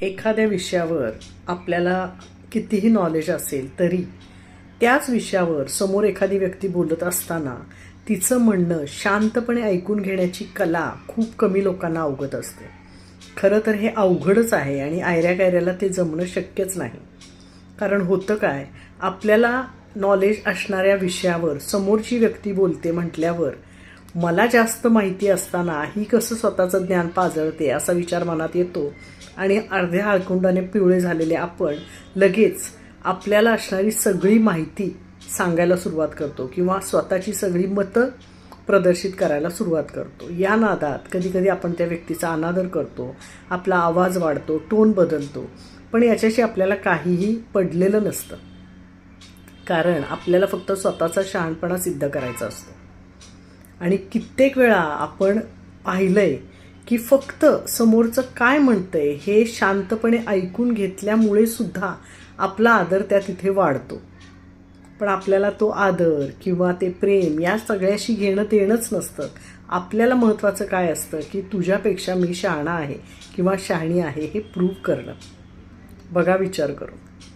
एखाद्या विषयावर आपल्याला कितीही नॉलेज असेल तरी त्याच विषयावर समोर एखादी व्यक्ती बोलत असताना तिचं म्हणणं शांतपणे ऐकून घेण्याची कला खूप कमी लोकांना अवगत असते. खरं तर हे अवघडच आहे आणि आयऱ्या कायऱ्याला ते जमणं शक्यच नाही. कारण होतं काय आपल्याला नॉलेज असणाऱ्या विषयावर समोरची व्यक्ती बोलते म्हटल्यावर मला जास्त माहिती असताना ही कसं स्वतःचं ज्ञान पाजळते असा विचार मनात येतो. आणि अर्ध्या हळकुंडाने पिवळे झालेले आपण लगेच आपल्याला असणारी सगळी माहिती सांगायला सुरुवात करतो किंवा स्वतःची सगळी मतं प्रदर्शित करायला सुरुवात करतो. या नादात कधीकधी आपण त्या व्यक्तीचा अनादर करतो आपला आवाज वाढतो टोन बदलतो पण याच्याशी आपल्याला काहीही पडलेलं नसतं. कारण आपल्याला फक्त स्वतःचा शहाणपणा सिद्ध करायचा असतो. आणि कित्येक वेळा आपण पाहिलं आहे की फक्त समोरचं काय म्हणतंय हे शांतपणे ऐकून घेतल्यामुळे सुद्धा आपला आदर त्या तिथे वाढतो. पण आपल्याला तो आदर किंवा ते प्रेम या सगळ्याशी घेणं देणंच नसतं. आपल्याला महत्त्वाचं काय असतं की तुझ्यापेक्षा मी शहाणा आहे किंवा शहाणी आहे हे प्रूव्ह करणं. बघा विचार करून.